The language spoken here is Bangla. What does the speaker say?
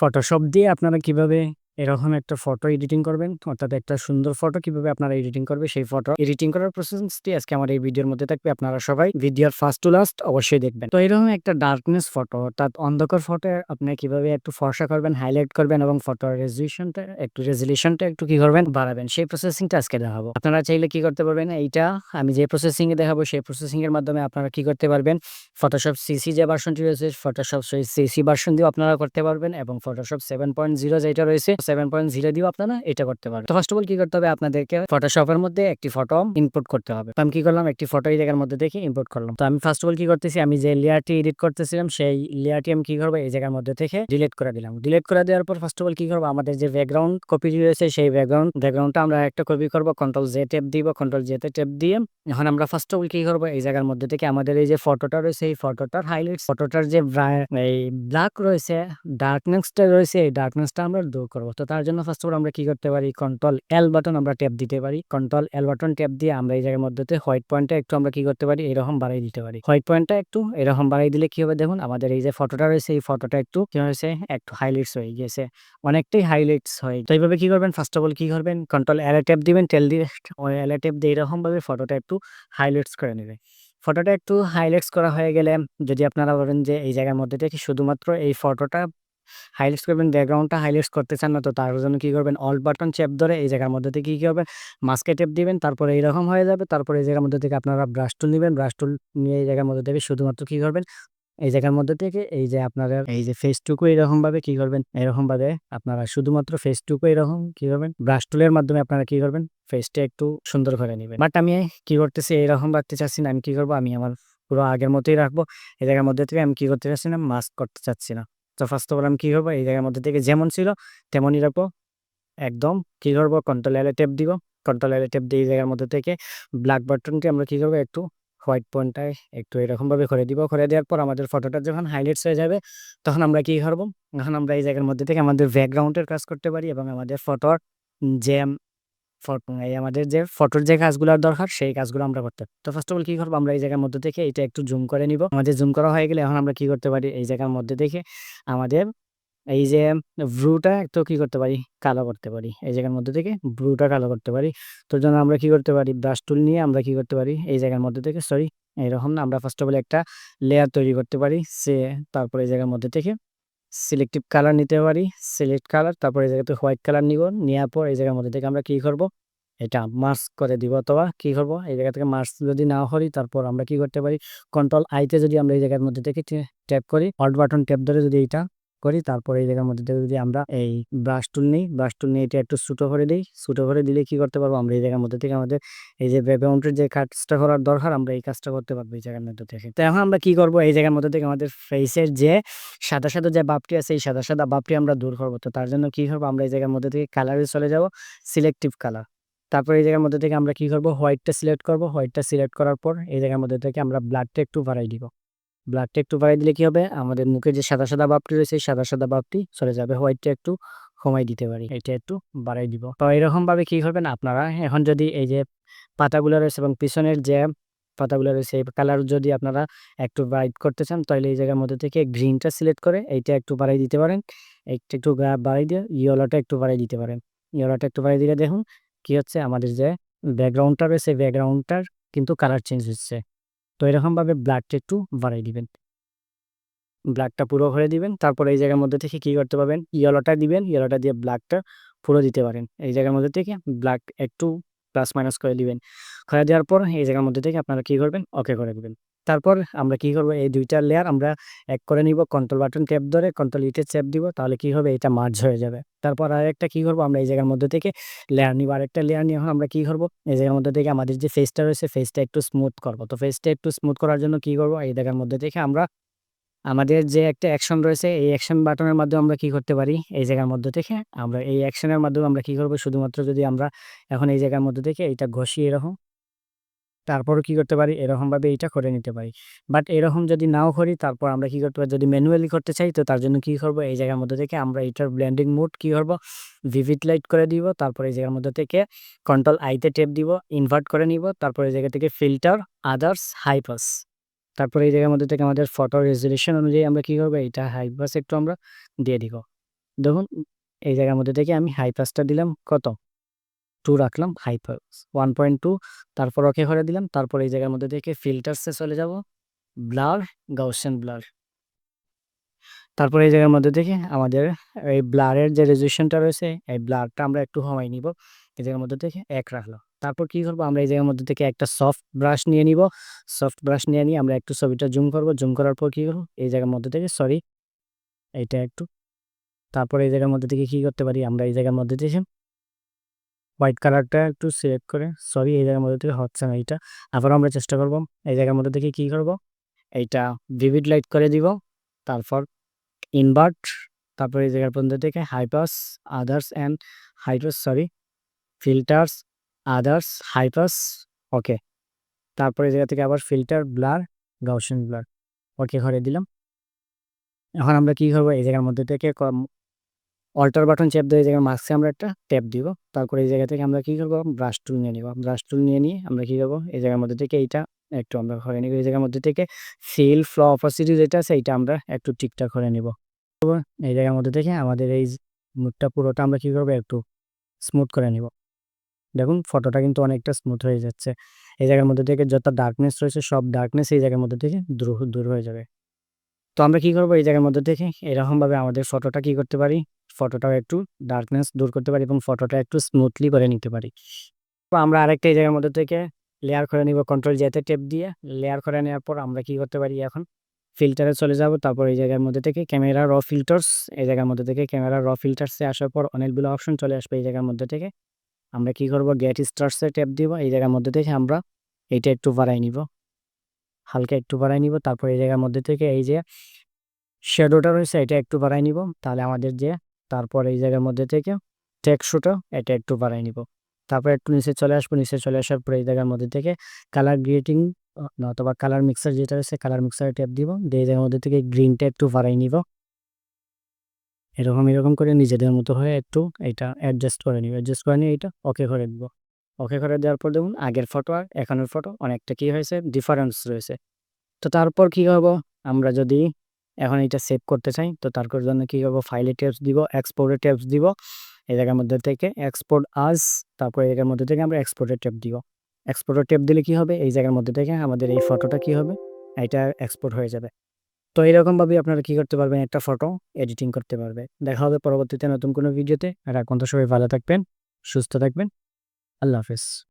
ফটোশপ দিয়ে আপনারা কীভাবে এরকম একটা ফটো এডিটিং করবেন। অর্থাৎ একটা সুন্দর ফটো কীভাবে আপনারা এডিটিং করবে, সেই ফটো এডিটিং করার প্রসেসটি আজকে আমার এই ভিডিওর মধ্যে থাকবে। আপনারা সবাই ভিডিওর ফার্স্ট টু লাস্ট অবশ্যই দেখবেন। তো এরকম একটা ডার্কনেস ফটো অর্থাৎ অন্ধকার ফটো আপনি কীভাবে একটু ফর্সা করবেন হাইলাইট করবেন এবং ফটো রেজলিউশনটা একটু রেজলিউশনটা একটু কি করবেন, বাড়াবেন। সেই প্রসেসিংটা আজকে দেখাবো। আপনারা চাইলে কি করতে পারবেন, এইটা আমি যে প্রসেসিং এ দেখাবো, সেই প্রসেসিং এর মাধ্যমে আপনারা কি করতে পারবেন ফটোশপ সিসি যে ভার্সনটি রয়েছে ফটোশপ সিসি ভার্সন দিয়েও আপনারা করতে পারবেন এবং ফটোশপ সেভেন পয়েন্ট জিরো যেটা রয়েছে সেভেন পয়েন্ট জিরো দিয়েও আপনারা এটা করতে পারবেন। তো ফার্স্ট অফ অল কি করতে হবে? আপনাদেরকে ফটোশপের মধ্যে একটি ফটো ইনপুট করতে হবে। আমি কি করলাম? একটি ফটো এই জায়গার মধ্যে দেখে ইনপুট করলাম। তো আমি ফার্স্ট অফ অল কি করতেছি? আমি যে লেয়ারটি এডিট করতেছিলাম, সেই লেয়ারটি আমি কি করব? এই জায়গার মধ্যে থেকে ডিলিট করে দিলাম। ডিলিট করে দেওয়ার পর ফার্স্ট অফ অল কি করব? আমাদের যে ব্যাকগ্রাউন্ড কপি রয়েছে, সেই ব্যাকগ্রাউন্ড ব্যাকগ্রাউন্ডটা আমরা একটা কপি করব কন্ট্রোল জে টেপ দিব কন্ট্রোল জেতে টেপ দিয়ে। এখন আমরা ফার্স্ট অফ অল কি করব? এই জায়গার মধ্যে থেকে আমাদের এই যে ফটোটা রয়েছে, এই ফটোটার হাইলাইট ফটোটার যে এই ব্ল্যাক রয়েছে ডার্কনেসটা রয়েছে, এই ডার্কনেসটা আমরা দূর করব। তো তার জন্য ফার্স্ট অফ অল আমরা কি করতে পারি? কন্ট্রোল এল বাটন আমরা ট্যাপ দিতে পারি। কন্ট্রোল এল বাটন ট্যাপ দিয়ে আমরা এই জায়গার মধ্যে হোয়াইট পয়েন্টটা একটু আমরা কি করতে পারি? এরকম বাড়াই দিতে পারি। হোয়াইট পয়েন্টটা একটু এরকম বাড়াই দিলে কি হবে? দেখুন আমাদের এই যে ফটোটা রয়েছে, এই ফটোটা একটু কি হয়েছে? একটু হাইলাইটস হয়ে গেছে অনেকটাই হাইলাইটস হয়। তো এইভাবে কি করবেন? ফার্স্ট অফ অল কি করবেন? কন্ট্রোল এল এ ট্যাপ দিবেন। টেল দিয়ে এল ট্যাপ দিয়ে এরকম ভাবে ফটোটা একটু হাইলাইটস করে নেবে ফটোটা একটু হাইলাইটস করা হয়ে গেলে যদি আপনারা বলেন যে এই জায়গার মধ্যে থেকে শুধুমাত্র এই ফটোটা হাইলাইটস করবেন ব্যাকগ্রাউন্ডটা হাইলাইটস করতে চান না, তো তার জন্য কি করবেন অল্ট বাটন চেপ ধরে এই জায়গার মধ্যে থেকে কি করবেন মাস্কে টেপ দিবেন, তারপরে এইরকম হয়ে যাবে, তারপরে এই জায়গার মধ্যে থেকে আপনারা ব্রাশ টুল নেবেন ব্রাশ টুল নিয়ে এই জায়গার মধ্যে থেকে শুধুমাত্র কি করবেন, এই জায়গার মধ্যে থেকে এই যে আপনারা, এই যে ফেসটুকু এরকম ভাবে কি করবেন এরকম ভাবে আপনারা শুধুমাত্র ফেসটুকু এরকম কি করবেন ব্রাশ টুলের মাধ্যমে আপনারা কি করবেন ফেসটা একটু সুন্দর করে নেবেন। বাট আমি কি করতেছি, এরকম রাখতে চাচ্ছি না, আমি কি করব, আমি আমার পুরো আগের মতোই রাখব, এই জায়গার মধ্যে থেকে আমি কি করতে চাচ্ছি না মাস্ক করতে চাচ্ছি না। তো ফার্স্ট অফ অল আমি কি করব? এই জায়গার মধ্যে থেকে যেমন ছিল, তেমনই রাখব। একদম কী করব? কন্ট্রোল এলে টেপ দিব। কন্ট্রোল এলে টেপ দিয়ে এই জায়গার মধ্যে থেকে ব্ল্যাক বাটনটি আমরা কী করব? একটু হোয়াইট পয়েন্টটায় একটু এরকমভাবে করে দিব। করে দেওয়ার পর আমাদের ফটোটা যখন হাইলাইটস হয়ে যাবে, তখন আমরা কী করব? তখন আমরা এই জায়গার মধ্যে থেকে আমাদের ব্যাকগ্রাউন্ডের কাজ করতে পারি এবং আমাদের ফটোর যে এই আমাদের যে ফটোর যে কাজগুলোর দরকার, সেই কাজগুলো আমরা করতে। তো ফার্স্ট অফ অল কি করব আমরা এই জায়গার মধ্যে থেকে এটা একটু জুম করে নিব। আমাদের জুম করা হয়ে গেলে এখন আমরা কি করতে পারি? এই জায়গার মধ্যে থেকে আমাদের এই যে ব্রুটা একটু কি করতে পারি? কালো করতে পারি। এই জায়গার মধ্যে থেকে ব্রুটা কালো করতে পারি। তোর জন্য আমরা কি করতে পারি? ব্রাশ টুল নিয়ে আমরা কি করতে পারি? এই জায়গার মধ্যে থেকে সরি এইরকম না, আমরা ফার্স্ট অফ অল একটা লেয়ার তৈরি করতে পারি। সে তারপরে এই জায়গার মধ্যে থেকে সিলেক্টিভ কালার নিতে পারি সিলেক্ট কালার তারপর এই জায়গাতে হোয়াইট কালার নিব নেওয়ার পর এই জায়গার মধ্যে থেকে আমরা কি করব, এটা মার্স করে দিব অথবা কি করব, এই জায়গা থেকে মার্স যদি না করি, তারপর আমরা কি করতে পারি কন্ট্রোল আইতে যদি আমরা এই জায়গার মধ্যে থেকে ট্যাপ করি অল্ট বাটন ট্যাপ ধরে যদি এইটা করি। তারপর এই জায়গার মধ্যে যদি আমরা এই ব্রাশ টুল নিই ব্রাশ টুল নিয়ে এটা একটু ছোটো করে দিই। ছোটো করে দিলে কি করতে পারব? আমরা এই জায়গার মধ্যে থেকে আমাদের এই যে ব্যাকগ্রাউন্ডের যে কাজটা করার দরকার, আমরা এই কাজটা করতে পারব এই জায়গার মধ্যে থেকে। তো এখন আমরা কি করব? এই জায়গার মধ্যে থেকে আমাদের ফেসের যে সাদা সাদা যে বাপটি আছে, এই সাদা সাদা বাপটি আমরা দূর করব। তো তার জন্য কি করব? আমরা এই জায়গার মধ্যে থেকে কালারে চলে যাব সিলেক্টিভ কালার তারপর এই জায়গার মধ্যে থেকে আমরা কি করব? হোয়াইটটা সিলেক্ট করব। হোয়াইটটা সিলেক্ট করার পর এই জায়গার মধ্যে থেকে আমরা ব্লাডটা একটু বাড়াই দিব। ব্লাডটা একটু বাড়াই দিলে কি হবে? আমাদের মুখে যে সাদা সাদা বাপটি রয়েছে সাদা সাদা বাপটি চলে যাবে। হোয়াইটটা একটু কমাই দিতে পারি। এটা একটু বাড়াই দিব। তো এরকম ভাবে কি করবেন আপনারা? এখন যদি এই যে পাতাগুলো রয়েছে এবং পিছনের যে পাতাগুলো রয়েছে, এই কালার যদি আপনারা একটু ব্রাইট করতে চান, তাহলে এই জায়গার মধ্যে থেকে গ্রিনটা সিলেক্ট করে এইটা একটু বাড়াই দিতে পারেন। এইটা একটু বাড়াই দিয়ে ইয়েলোটা একটু বাড়াই দিতে পারেন। ইয়েলোটা একটু বাড়াই দিলে দেখুন কি হচ্ছে? আমাদের যে ব্যাকগ্রাউন্ডটা রয়েছে ব্যাকগ্রাউন্ডটার কিন্তু কালার চেঞ্জ হচ্ছে। তো এরকমভাবে ব্লাডটা একটু বাড়াই দিবেন। ব্লাডটা পুরো করে দিবেন, তারপর এই জায়গার মধ্যে থেকে কি করতে পারবেন? ইয়েলোটা দিবেন, ইয়েলোটা দিয়ে ব্লাডটা পুরো দিতে পারেন। এই জায়গার মধ্যে থেকে ব্লাড একটু প্লাস মাইনাস করে দিবেন। করে দেওয়ার পর এই জায়গার মধ্যে থেকে আপনারা কী করবেন? ওকে করে দিবেন। তারপর আমরা কি করব? এই দুইটা লেয়ার আমরা এক করে নিব কন্ট্রোল বাটন ট্যাপ ধরে কন্ট্রোল ইটে চেপ দিব, তাহলে কি হবে? এটা মার্জ হয়ে যাবে। তারপর আর একটা কি করব? আমরা এই জায়গার মধ্যে থেকে লেয়ার নিব। আরেকটা লেয়ার নিয়ে এখন আমরা কি করব? এই জায়গার মধ্যে থেকে আমাদের যে ফেসটা রয়েছে ফেসটা একটু স্মুথ করব। তো ফেসটা একটু স্মুথ করার জন্য কি করব? এই জায়গার মধ্যে থেকে আমরা আমাদের যে একটা অ্যাকশন রয়েছে, এই অ্যাকশন বাটনের মাধ্যমে আমরা কি করতে পারি? এই জায়গার মধ্যে থেকে আমরা এই অ্যাকশনের মাধ্যমে আমরা কি করব? শুধুমাত্র যদি আমরা এখন এই জায়গার মধ্যে থেকে এইটা ঘষিয়ে এরকম তারপরও কি করতে পারি? এরকমভাবে এইটা করে নিতে পারি। বাট এরকম যদি নাও করি, তারপর আমরা কি করতে পারি? যদি ম্যানুয়ালি করতে চাই, তো তার জন্য কি করব? এই জায়গার মধ্যে থেকে আমরা এটার ব্লেন্ডিং মোড কি করব? ভিভিড লাইট করে দিব, তারপর এই জায়গার মধ্যে থেকে কন্ট্রোল আইতে টেপ দিব, ইনভার্ট করে নিব, তারপর এই জায়গা থেকে ফিল্টার, আদার্স হাইপাস তারপরে এই জায়গার মধ্যে থেকে আমাদের ফটো রেজলিউশন অনুযায়ী আমরা কি করব? এটা হাইপাস একটু আমরা দিয়ে দিব। দেখুন, এই জায়গার মধ্যে থেকে আমি হাই পাসটা দিলাম, কত? 2 রাখলাম হাই পাস 1.2 তারপর ওকে করে দিলাম। তারপর এই জায়গার মধ্যে থেকে ফিল্টারস চলে যাব। Blur, Gaussian blur. তারপর এই জায়গার মধ্যে থেকে আমাদের এই ব্লারের যে রেজোলিউশনটা রয়েছে এই ব্লারটা আমরা একটু কমাই নিব। এই জায়গার মধ্যে থেকে এক রাখল তারপর কি করব আমরা এই জায়গার মধ্যে থেকে একটা সফট ব্রাশ নিয়ে নিব। সফট ব্রাশ নিয়ে নিয়ে আমরা একটু ছবিটা জুম করব। জুম করার পর কি করব এই জায়গার মধ্যে থেকে সরি এইটা একটু তারপর এই জায়গার মধ্যে থেকে কি করতে পারি আমরা এই জায়গার মধ্যে থেকে হোয়াইট কালারটা একটু সিলেক্ট করে সরি এই জায়গার মধ্যে থেকে হচ্ছে না এইটা। আবারও আমরা চেষ্টা করব এই জায়গার মধ্যে থেকে কি করব এইটা ভিভিড লাইট করে দিব। তারপর ইনভার্ট তারপর এই জায়গার মধ্যে থেকে high pass, others and high pass sorry filters, others, high pass okay. তারপর এই জায়গা থেকে আবার filter, blur, Gaussian blur okay ঘরে দিলাম। এখন আমরা কি করব এই জায়গার মধ্যে থেকে অল্টার বাটন চেপ দিয়ে এই জায়গার মাঝখানে আমরা একটা ট্যাপ দিব। তারপরে এই জায়গা থেকে আমরা কি করব ব্রাশ টুল নিয়ে নিব। ব্রাশ টুল নিয়ে নিয়ে আমরা কি করব এই জায়গার মধ্যে থেকে এইটা একটু আমরা করে নিব। এই জায়গার মধ্যে থেকে ফিল, ফ্লো, অপাসিটি যেটা আছে এইটা আমরা একটু ঠিকঠাক করে নিব। এই জায়গার মধ্যে থেকে আমাদের এই মুডটা পুরোটা আমরা কী করব একটু স্মুথ করে নিব। দেখুন ফটোটা কিন্তু অনেকটা স্মুথ হয়ে যাচ্ছে। এই জায়গার মধ্যে থেকে যত ডার্কনেস রয়েছে সব ডার্কনেস এই জায়গার মধ্যে থেকে দূর দূর হয়ে যাবে। তো আমরা কি করব এই জায়গার মধ্যে থেকে এরকমভাবে আমাদের ফটোটা কি করতে পারি ফটোটাও একটু ডার্কনেস দূর করতে পারি এবং ফটোটা একটু স্মুথলি করে নিতে পারি। তো আমরা আরেকটা এই জায়গার মধ্যে থেকে লেয়ার করে নিব কন্ট্রোল জেতে টেপ দিয়ে লেয়ার করে নেওয়ার পর আমরা কি করতে পারি এখন ফিল্টারে চলে যাব। তারপর এই জায়গার মধ্যে থেকে ক্যামেরা র ফিল্টার্স এই জায়গার মধ্যে থেকে ক্যামেরা র ফিল্টার্সে আসার পর অনেকগুলো অপশন চলে আসবে এই জায়গার মধ্যে থেকে। আমরা কি করব গেট স্টার্সে ট্যাপ দিব। এই জায়গার মধ্যে থেকে আমরা এইটা একটু বাড়াই নিব। হালকা একটু বাড়াই নিব। তারপর এই জায়গার মধ্যে থেকে এই যে শ্যাডোটা রয়েছে, এটা একটু বাড়াই নিব। তাহলে আমাদের যে তারপর এই জায়গার মধ্যে থেকে টেক্সচারটা এটা একটু বাড়াই নিব। তারপর একটু নিচে চলে আসব। নিচে চলে আসার পর এই জায়গার মধ্যে থেকে কালার গ্রেডিং অথবা কালার মিক্সার যেটা রয়েছে কালার মিক্সারে ট্যাপ দিব। দিয়ে এই জায়গার মধ্যে থেকে গ্রিনটা একটু বাড়াই নিব। এরকম, এরকম করে নিজেদের মতো হয়ে একটু এটা অ্যাডজাস্ট করে নিব। অ্যাডজাস্ট করে নিয়ে এইটা ওকে করে দিব। ওকে করে দেওয়ার পর দেখুন আগের ফটো আর এখনের ফটো অনেকটা কি হয়েছে ডিফারেন্স রয়েছে। তো তারপর কি করব আমরা যদি এখন এটা সেভ করতে চাই তো তারপর জন্য কি করব ফাইলে ট্যাপস দিব, এক্সপোর্ট এ ট্যাপস দিব। এই জায়গার মধ্যে থেকে এক্সপোর্ট আজ তারপর এই জায়গার মধ্যে থেকে আমরা এক্সপোর্ট এর ট্যাপ দিব। এক্সপোর্ট এর ট্যাপ দিলে কি হবে এই জায়গার মধ্যে থেকে আমাদের এই ফটোটা কি হবে এটা এক্সপোর্ট হয়ে যাবে। তো এরকমভাবেই আপনারা কি করতে পারবেন একটা ফটো এডিটিং করতে পারবে। দেখা হবে পরবর্তীতে নতুন কোনো ভিডিওতে। আর এখন তো সবাই ভালো থাকবেন, সুস্থ থাকবেন। আল্লাহ হাফেজ।